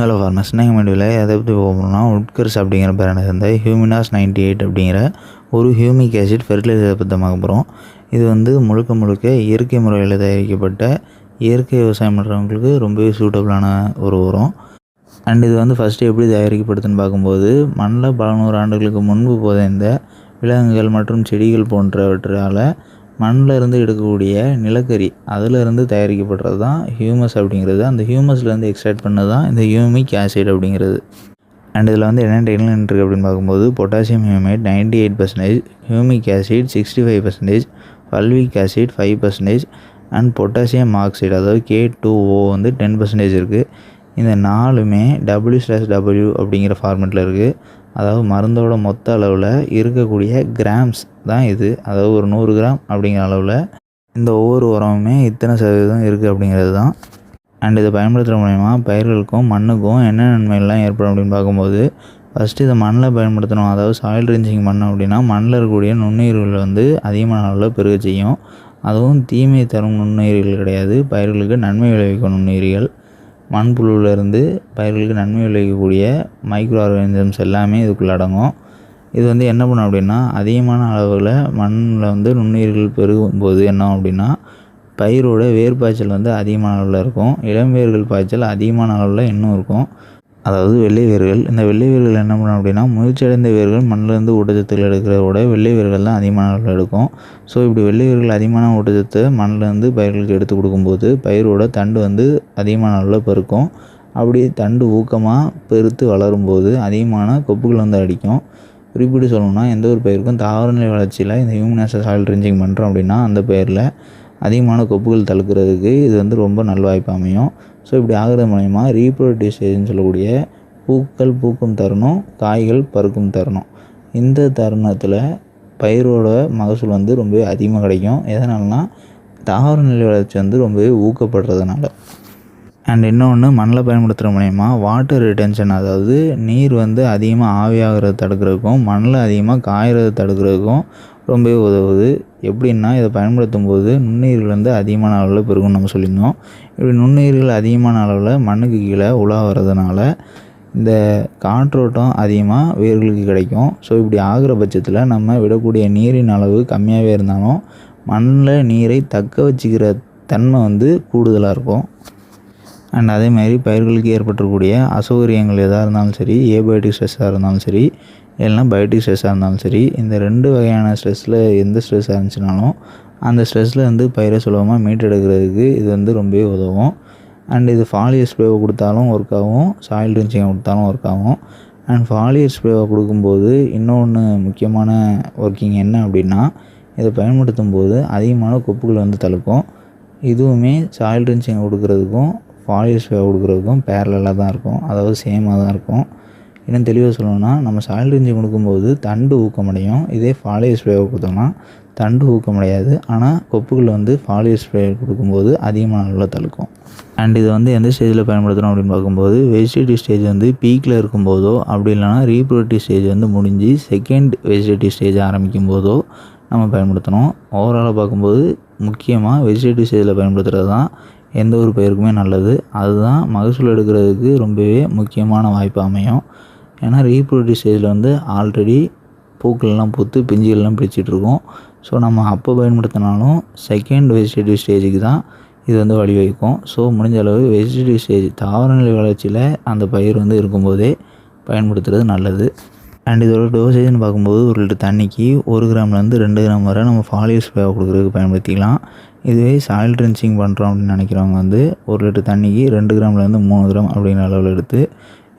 Hello ஃபார்மஸ் நீங்கள் வீடியோவில் எதை பற்றி போகணும்னா உட்கர்ஸ் அப்படிங்கிற பிராண்டை சேர்ந்த ஹியூமினாஸ் நைன்டி எயிட் அப்படிங்கிற ஒரு ஹியூமிக் ஆசிட் ஃபெர்டிலைசர் பற்றி பார்க்க போகிறோம் இது வந்து முழுக்க முழுக்க இயற்கை முறையில் தயாரிக்கப்பட்ட இயற்கை விவசாயம் பண்ணுறவங்களுக்கு ரொம்பவே சூட்டபுளான ஒரு உரம். அண்ட் இது வந்து ஃபஸ்ட்டு எப்படி தயாரிக்கப்படுதுன்னு பார்க்கும்போது மண்ணில் பல நூறு ஆண்டுகளுக்கு முன்பு புதைந்த விலங்குகள் மற்றும் செடிகள் போன்றவற்றால் மண்ணில் இருந்து எடுக்கக்கூடிய நிலக்கரி அதிலிருந்து தயாரிக்கப்படுறது தான் ஹியூமஸ் அப்படிங்கிறது. அந்த ஹியூமஸ்லேருந்து எக்ஸ்ட்ராக்ட் பண்ணது தான் இந்த ஹியூமிக் ஆசிட் அப்படிங்கிறது. அண்ட் இதில் வந்து என்னென்ன எலிமெண்ட் இருக்குது அப்படின்னு பார்க்கும்போது potassium humate ninety eight percentage humic acid sixty five percentage fulvic acid five percentage and potassium oxide அதாவது கே டூ ஓ வந்து டென் பர்சன்டேஜ் இருக்குது இந்த நாலுமே டபிள்யூ ஸ்லாஷ் டபிள்யூ அப்படிங்கிற ஃபார்மெட்டில் இருக்குது அதாவது மருந்தோட மொத்த அளவில் இருக்கக்கூடிய கிராம்ஸ் தான் இது. அதாவது ஒரு நூறு கிராம் அப்படிங்கிற அளவில் இந்த ஒவ்வொரு உரமுமே இத்தனை சதவீதம் இருக்குது அப்படிங்கிறது தான். அண்ட் இதை பயன்படுத்துகிற மூலயமா பயிர்களுக்கும் மண்ணுக்கும் என்ன நன்மைகள்லாம் ஏற்படும் அப்படின்னு பார்க்கும்போது ஃபஸ்ட்டு இதை மண்ணில் பயன்படுத்தணும். அதாவது சாயில் ரிஞ்சிங் பண்ணோம் அப்படின்னா மண்ணில் இருக்கக்கூடிய நுண்ணுயிர்கள் வந்து அதிகமான அளவில் பெருக செய்யும். அதுவும் தீமை தரும் நுண்ணுயிர்கள் கிடையாது. பயிர்களுக்கு நன்மை விளைவிக்கும் நுண்ணுயிர்கள். மண்புழுவிலேருந்து பயிர்களுக்கு நன்மை விளைவிக்கக்கூடிய மைக்ரோ ஆர்கானிசம்ஸ் எல்லாமே இதுக்குள்ள அடங்கும். இது வந்து என்ன பண்ணும் அப்படின்னா அதிகமான அளவில் மண்ணில் வந்து நுண்ணுயிர்கள் பெருகும் போது என்ன அப்படின்னா பயிரோட வேர் பாய்ச்சல் வந்து அதிகமான அளவில் இருக்கும். இளம் வேர்கள் பாய்ச்சல் அதிகமான அளவில் இன்னும் இருக்கும். அதாவது வெள்ளை வேர்கள். இந்த வெள்ளை வேர்கள் என்ன பண்ணும் அப்படின்னா முயற்சியடைந்த வேர்கள் மண்ணிலேருந்து ஊட்டச்சத்துக்கள் எடுக்கிறத விட வெள்ளை வேர்கள் தான் அதிகமான அளவில் எடுக்கும். ஸோ இப்படி வெள்ளை வேர்கள் அதிகமான ஊட்டச்சத்தை மண்ணிலேருந்து பயிர்களுக்கு எடுத்து கொடுக்கும்போது பயிரோட தண்டு வந்து அதிகமான அளவில் பெருக்கும். அப்படி தண்டு ஊக்கமாக பெருத்து வளரும்போது அதிகமான கொப்புகள் வந்து அடிக்கும். குறிப்பிட்டு சொல்லணும்னா எந்த ஒரு பயிருக்கும் தாவரநிலை வளர்ச்சியில் இந்த ஹியூமனாச சாயில் ரிஞ்சிங் பண்ணுறோம் அப்படின்னா அந்த பயிரில் அதிகமான கொப்புகள் தழுக்கிறதுக்கு இது வந்து ரொம்ப நல்வாய்ப்பு அமையும். ஸோ இப்படி ஆகிறது மூலயமா ரீப்ரொடக்டிவ் சொல்லக்கூடிய பூக்கள் பூக்கும் தருணம் காய்கள் பருக்கும் தருணம். இந்த தருணத்தில் பயிரோட மகசூல் வந்து ரொம்பவே அதிகமாக கிடைக்கும். எதனால்னா தாவர நிலை வளர்ச்சி வந்து ரொம்பவே ஊக்கப்படுறதுனால. அண்ட் இன்னொன்று மண்ணில் பயன்படுத்துகிற மூலயமா வாட்டர் ரிட்டென்ஷன் அதாவது நீர் வந்து அதிகமாக ஆவியாகிறத தடுக்கிறதுக்கும் மண்ணில் அதிகமாக காயறதை தடுக்கிறதுக்கும் ரொம்பவே உதவுது. எப்படின்னா இதை பயன்படுத்தும் போது நுண்ணுயிர்கள் வந்து அதிகமான அளவில் பெருகும் நம்ம சொல்லியிருந்தோம். இப்படி நுண்ணுயிர்கள் அதிகமான அளவில் மண்ணுக்கு கீழே உலா வர்றதுனால இந்த காற்றோட்டம் அதிகமாக வேர்களுக்கு கிடைக்கும். ஸோ இப்படி ஆகிற பட்சத்தில் நம்ம விடக்கூடிய நீரின் அளவு கம்மியாகவே இருந்தாலும் மண்ணில் நீரை தக்க வச்சுக்கிற தன்மை வந்து கூடுதலாக இருக்கும். அண்ட் அதேமாதிரி பயிர்களுக்கு ஏற்பட்டக்கூடிய அசௌகரியங்கள் எதாக இருந்தாலும் சரி ஏபயோட்டிக் ஸ்ட்ரெஸ்ஸாக இருந்தாலும் சரி இல்லைனா பயோட்டிக் ஸ்ட்ரெஸ்ஸாக இருந்தாலும் சரி இந்த ரெண்டு வகையான ஸ்ட்ரெஸ்ஸில் எந்த ஸ்ட்ரெஸ்ஸாக இருந்துச்சுனாலும் அந்த ஸ்ட்ரெஸ்ஸில் வந்து பயிரை சுலபமாக மீட்டெடுக்கிறதுக்கு இது வந்து ரொம்பவே உதவும். அண்ட் இது ஃபாலியர் ஸ்ப்ரேவை கொடுத்தாலும் ஒர்க் ஆகும் சாயில் ரிஞ்சிங்கை கொடுத்தாலும் ஒர்க் ஆகும். அண்ட் ஃபாலியர் ஸ்ப்ரேவை கொடுக்கும்போது இன்னொன்று முக்கியமான ஒர்க்கிங் என்ன அப்படின்னா இதை பயன்படுத்தும் போது அதிகமான கொப்புகள் வந்து தழுக்கும். இதுவுமே சாயில் ரிஞ்சிங்கை கொடுக்குறதுக்கும் ஃபாலியர் ஸ்ப்ரேவை கொடுக்குறதுக்கும் பேரலாக தான் இருக்கும். அதாவது சேமாக தான் இருக்கும். இன்னும் தெளிவாக சொல்லணும்னா நம்ம சாயில் ரிஞ்சி கொடுக்கும்போது தண்டு ஊக்கமடையும். இதே ஃபாலியர் ஸ்ப்ரே கொடுத்தோம்னா தண்டு ஊக்கமடையாது. ஆனால் கொப்புகள் வந்து ஃபாலியர் ஸ்ப்ரே கொடுக்கும்போது அதிகமான அளவில் தழுக்கும் அண்ட் இதை வந்து எந்த ஸ்டேஜில் பயன்படுத்தணும் அப்படின்னு பார்க்கும்போது வெஜிடேட்டிவ் ஸ்டேஜ் வந்து பீக்கில் இருக்கும்போதோ அப்படி இல்லைனா ரீப்ரொடக்டிவ் ஸ்டேஜ் வந்து முடிஞ்சு செகண்ட் வெஜிடேட்டிவ் ஸ்டேஜ் ஆரம்பிக்கும் போதோ நம்ம பயன்படுத்தணும். ஓவராலாக பார்க்கும்போது முக்கியமாக வெஜிடேட்டிவ் ஸ்டேஜில் பயன்படுத்துகிறது தான் எந்த ஒரு பயிருக்குமே நல்லது. அதுதான் மகசூல் எடுக்கிறதுக்கு ரொம்பவே முக்கியமான வாய்ப்பு அமையும். ஏன்னா ரீப்ரொடியூஸ் ஸ்டேஜில் வந்து ஆல்ரெடி பூக்கள்லாம் பூத்து பிஞ்சுகள்லாம் பிடிச்சிட்ருக்கோம் ஸோ நம்ம அப்போ பயன்படுத்தினாலும் செகண்ட் வெஜிடேட்டிவ் ஸ்டேஜுக்கு தான் இது வந்து வழிவகுக்கும். ஸோ முடிஞ்ச அளவு வெஜிடேட்டிவ் ஸ்டேஜ் தாவரநிலை வளர்ச்சியில் அந்த பயிர் வந்து இருக்கும்போதே பயன்படுத்துகிறது நல்லது. அண்ட் இதோட டோசேஜ்னு பார்க்கும்போது ஒரு லிட்டர் தண்ணிக்கு ஒரு கிராம்லேருந்து ரெண்டு கிராம் வரை நம்ம ஃபாலியர் ஸ்ப்ரே கொடுக்குறதுக்கு பயன்படுத்திக்கலாம். இதுவே சாயில் ட்ரின்ச்சிங் பண்ணுறோம் அப்படின்னு நினைக்கிறவங்க வந்து ஒரு லிட்டர் தண்ணிக்கு ரெண்டு கிராம்லேருந்து மூணு கிராம் அப்படிங்கிற அளவில் எடுத்து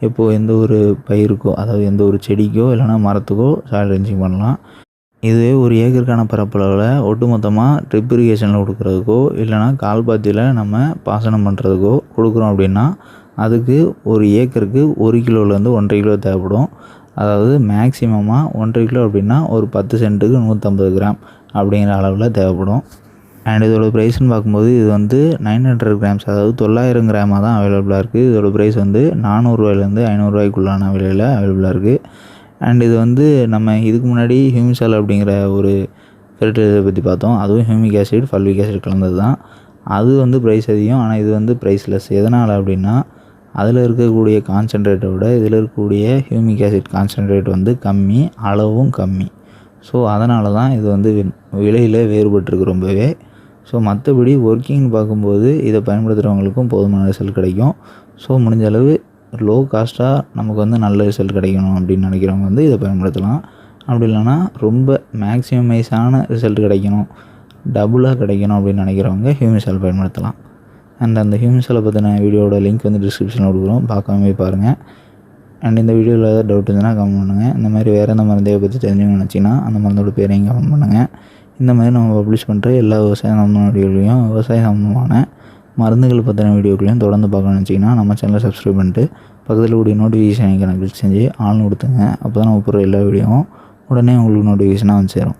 இப்போது எந்த ஒரு பயிருக்கோ அதாவது எந்த ஒரு செடிக்கோ இல்லைனா மரத்துக்கோ சாயில் ரெஞ்சிங் பண்ணலாம். இதுவே ஒரு ஏக்கருக்கான பரப்பளவில் ஒட்டுமொத்தமாக ட்ரிப் இரிகேஷனில் கொடுக்குறதுக்கோ இல்லைனா கால்பாத்தியில் நம்ம பாசனம் பண்ணுறதுக்கோ கொடுக்குறோம் அப்படின்னா அதுக்கு ஒரு ஏக்கருக்கு ஒரு கிலோலேருந்து ஒன்றரை கிலோ தேவைப்படும். அதாவது மேக்சிமமாக ஒன்றரை கிலோ அப்படின்னா ஒரு பத்து சென்ட்டுக்கு நூற்றம்பது கிராம் அப்படிங்கிற அளவில் தேவைப்படும். அண்ட் இதோட ப்ரைஸ்னு பார்க்கும்போது இது வந்து நைன் ஹண்ட்ரட் கிராம்ஸ் அதாவது தொள்ளாயிரம் கிராமாக தான் அவைலபிளாக இருக்குது இதோட ப்ரைஸ் வந்து நானூறுரூவாயிலேருந்து ஐநூறுரூவாய்க்குள்ளான விலையில் அவைலபிளாக இருக்குது அண்ட் இது வந்து நம்ம இதுக்கு முன்னாடி ஹியூமிசால் அப்படிங்கிற ஒரு ஃபெர்டிலைசரை பற்றி பார்த்தோம். அதுவும் ஹியூமிக் ஆசிட் ஃபல்விக் ஆசிட் கலந்தது தான். அது வந்து ப்ரைஸ் அதிகம். ஆனால் இது வந்து ப்ரைஸ்லெஸ் எதனால் அப்படின்னா அதில் இருக்கக்கூடிய கான்சன்ட்ரேட்டை விட இதில் இருக்கக்கூடிய ஹியூமிக் ஆசிட் கான்சன்ட்ரேட் வந்து கம்மி அளவும் கம்மி. ஸோ அதனால தான் இது வந்து விலையில் வேறுபட்டிருக்கு ரொம்பவே. ஸோ மற்றபடி ஒர்க்கிங்னு பார்க்கும்போது இதை பயன்படுத்துகிறவங்களுக்கும் போதுமான ரிசல்ட் கிடைக்கும். ஸோ முடிஞ்ச அளவு லோ காஸ்ட்டாக நமக்கு வந்து நல்ல ரிசல்ட் கிடைக்கணும் அப்படின்னு நினைக்கிறவங்க வந்து இதை பயன்படுத்தலாம். அப்படி இல்லைன்னா ரொம்ப மேக்ஸிமைஸான ரிசல்ட் கிடைக்கணும். டபுளாக கிடைக்கணும் அப்படின்னு நினைக்கிறவங்க ஹியூமிசல் பயன்படுத்தலாம். அண்ட் அந்த ஹியூமிசலை பற்றின வீடியோட லிங்க் வந்து டிஸ்கிரிப்ஷனில் கொடுக்குறோம். பார்க்காம பாருங்கள் அண்ட் இந்த வீடியோவில் ஏதாவது டவுட் இருந்துச்சுன்னா கமெண்ட் பண்ணுங்கள் இந்த மாதிரி வேறு எந்த மருந்தையை பற்றி தெரிஞ்சுக்கணும்னு நினச்சிங்கன்னா அந்த மருந்தோட பேரையும் கமெண்ட் பண்ணுங்கள் இந்த மாதிரி நம்ம பப்ளிஷ் பண்ணுற எல்லா விவசாய சம்மந்தமான வீடியோக்களையும் விவசாய சம்மந்தமான மருந்துகள் பற்றின வீடியோக்களையும் தொடர்ந்து பார்க்கணும்னு நினச்சிங்கன்னா நம்ம சேனலை சப்ஸ்கிரைப் பண்ணிட்டு பக்கத்தில் கூடிய நோட்டிஃபிகேஷன் எனக்கு கிளிக் செஞ்சு ஆள் கொடுத்துங்க. அப்போ தான் நம்ம போகிற எல்லா வீடியோவும் உடனே உங்களுக்கு நோட்டிஃபிகேஷனாக வந்து சேரும்.